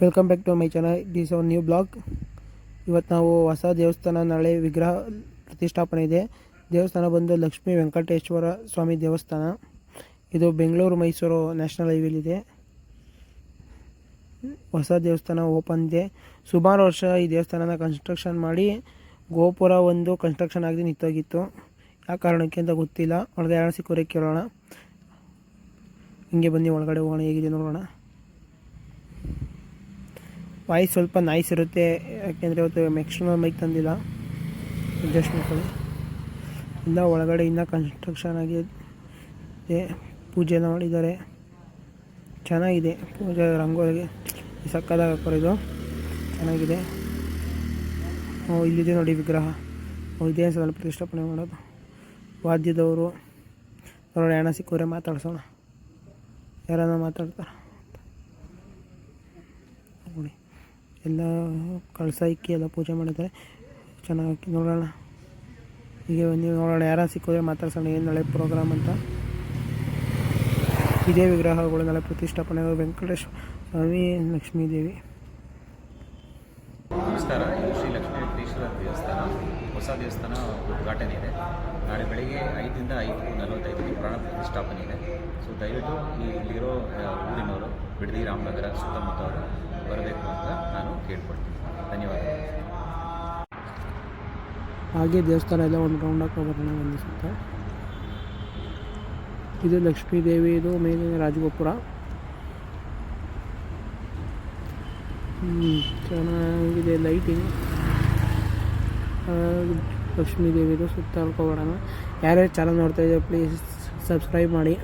Welcome back to my channel this our new blog ಇವತ್ತು ನಾವು ಹೊಸ ದೇವಸ್ಥಾನ ನಾಳೆ ವಿಗ್ರಹ ಪ್ರತಿಷ್ಠಾಪನೆ ಇದೆ. ದೇವಸ್ಥಾನ ಬಂದು ಲಕ್ಷ್ಮೀ ವೆಂಕಟೇಶ್ವರ ಸ್ವಾಮಿ ದೇವಸ್ಥಾನ. ಇದು ಬೆಂಗಳೂರು ಮೈಸೂರು ನ್ಯಾಷನಲ್ ಹೈವೇಲಿದೆ ಹೊಸ ದೇವಸ್ಥಾನ ಓಪನ್ ಇದೆ. ಸುಮಾರು ವರ್ಷ ಈ ದೇವಸ್ಥಾನನ ಕನ್ಸ್ಟ್ರಕ್ಷನ್ ಮಾಡಿ ಗೋಪುರ ಒಂದು ಕನ್ಸ್ಟ್ರಕ್ಷನ್ ಆಗಿ ನಿಂತೋಗಿತ್ತು. ಯಾವ ಕಾರಣಕ್ಕೆ ಅಂತ ಗೊತ್ತಿಲ್ಲ. ಒಳಗಡೆ ಯಾರು ಸಿಕ್ಕೋರೆ ಕೇಳೋಣ. ಹಿಂಗೆ ಬನ್ನಿ ಒಳಗಡೆ ಹೋಗೋಣ. ಹೇಗಿದೆ ನೋಡೋಣ. ವಾಯ್ಸ್ ಸ್ವಲ್ಪ ನಾಯ್ಸ್ ಇರುತ್ತೆ. ಯಾಕೆಂದರೆ ಇವತ್ತು ಎಕ್ಸ್ಟರ್ನಲ್ ಮೈಕ್ ತಂದಿಲ್ಲ. ಅಡ್ಜಸ್ಟ್ ಮಾಡ್ಕೊಳ್ಳಿ ಇಲ್ಲ ಒಳಗಡೆ ಇನ್ನೂ ಕನ್ಸ್ಟ್ರಕ್ಷನ್ ಆಗಿದೆ ಪೂಜೆನ ಮಾಡಿದ್ದಾರೆ. ಚೆನ್ನಾಗಿದೆ. ಪೂಜೆ ರಂಗೋಲಿಗೆ ಸಕ್ಕದಾಗ ಹಾಕೋರಿದು ಚೆನ್ನಾಗಿದೆ. ಇಲ್ಲಿದೆ ನೋಡಿ ವಿಗ್ರಹ. ಇದೇ ಸಲ ಪ್ರತಿಷ್ಠಾಪನೆ ಮಾಡೋದು. ವಾದ್ಯದವರು. ಅವರ ಹಣ ಸಿಕ್ಕೋರೆ ಮಾತಾಡ್ಸೋಣ. ಯಾರನ್ನ ಮಾತಾಡ್ತಾರೆ ನೋಡಿ ಎಲ್ಲ ಕಳಸ ಇಕ್ಕಿ ಎಲ್ಲ ಪೂಜೆ ಮಾಡಿದ್ದಾರೆ. ಚೆನ್ನಾಗಿ ನೋಡೋಣ. ಈಗ ನೀವು ನೋಡೋಣ, ಯಾರು ಸಿಕ್ಕಿದ್ರೆ ಮಾತಾಡ್ಸೋಣ, ಏನು ನಾಳೆ ಪ್ರೋಗ್ರಾಮ್ ಅಂತ. ಇದೇ ವಿಗ್ರಹಗಳು ನಾಳೆ ಪ್ರತಿಷ್ಠಾಪನೆ. ವೆಂಕಟೇಶ್ ಸ್ವಾಮಿ, ಲಕ್ಷ್ಮೀ ದೇವಿ. ನಮಸ್ಕಾರ. ಇದು ಶ್ರೀ ಲಕ್ಷ್ಮೀ ವೆಂಕಟೇಶ್ವರ ದೇವಸ್ಥಾನ, ಹೊಸ ದೇವಸ್ಥಾನ ಉದ್ಘಾಟನೆ ಇದೆ. ನಾಳೆ ಬೆಳಿಗ್ಗೆ ಐದರಿಂದ ಐದು ನಲವತ್ತೈದಕ್ಕೆ ಪ್ರಾಣ ಪ್ರತಿಷ್ಠಾಪನೆ ಇದೆ. ಸೊ ದಯವಿಟ್ಟು ಇಲ್ಲಿರೋ ಊರಿನವರು, ಬಿಡದಿ ರಾಮನಗರ ಸುತ್ತಮುತ್ತವರು ಬರಬೇಕು ಅಂತ ನಾನು ಕೇಳ್ಕೊಳ್ತೀನಿ. ಧನ್ಯವಾದಗಳು. ಹಾಗೆ ದೇವಸ್ಥಾನ ಎಲ್ಲ ಒಂದು ರೌಂಡ್ ಹಾಕೋಬರೋಣ ಅನ್ನಿಸುತ್ತೆ ಇದು ಲಕ್ಷ್ಮೀ ದೇವಿ, ಇದು ರಾಜಗೋಪುರ. ಚೆನ್ನಾಗಿದೆ ಲೈಟಿಂಗ್ ಲಕ್ಷ್ಮೀ ದೇವಿದು ಸುತ್ತ ಹಾಕೋಬರೋಣ ಯಾರ್ಯಾರು ಚಾನಲ್ ನೋಡ್ತಾ ಇದ್ದಾರೆ ಪ್ಲೀಸ್ ಸಬ್ಸ್ಕ್ರೈಬ್ ಮಾಡಿ.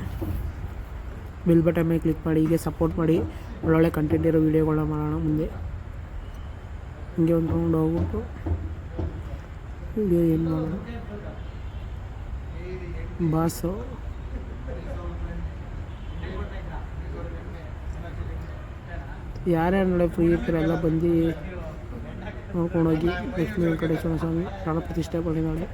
ಬಿಲ್ ಬಟನ್ ಮೇಲೆ ಕ್ಲಿಕ್ ಮಾಡಿ, ಹೀಗೆ ಸಪೋರ್ಟ್ ಮಾಡಿ. ಒಳ್ಳೊಳ್ಳೆ ಕಂಟೆಂಟ್ ಇರೋ ವೀಡಿಯೋಗಳನ್ನ ಮಾಡೋಣ ಮುಂದೆ. ಹಿಂಗೆ ಒಂದು ರೌಂಡ್ ಹೋಗ್ಬಿಟ್ಟು ವೀಡಿಯೋ ಏನು ಮಾಡೋಣ? ಬಾಸು. ಯಾರ್ಯಾರು ನೋಡಿ ಫ್ರೀ ಇರ್ತಾರೆ ಎಲ್ಲ ಬಂದು ನೋಡ್ಕೊಂಡೋಗಿ ಲಕ್ಷ್ಮೀ ವೆಂಕಟೇಶ್ವರ ಸ್ವಾಮಿ ಪ್ರಾಣ ಪ್ರತಿಷ್ಠೆ ನಾಳೆ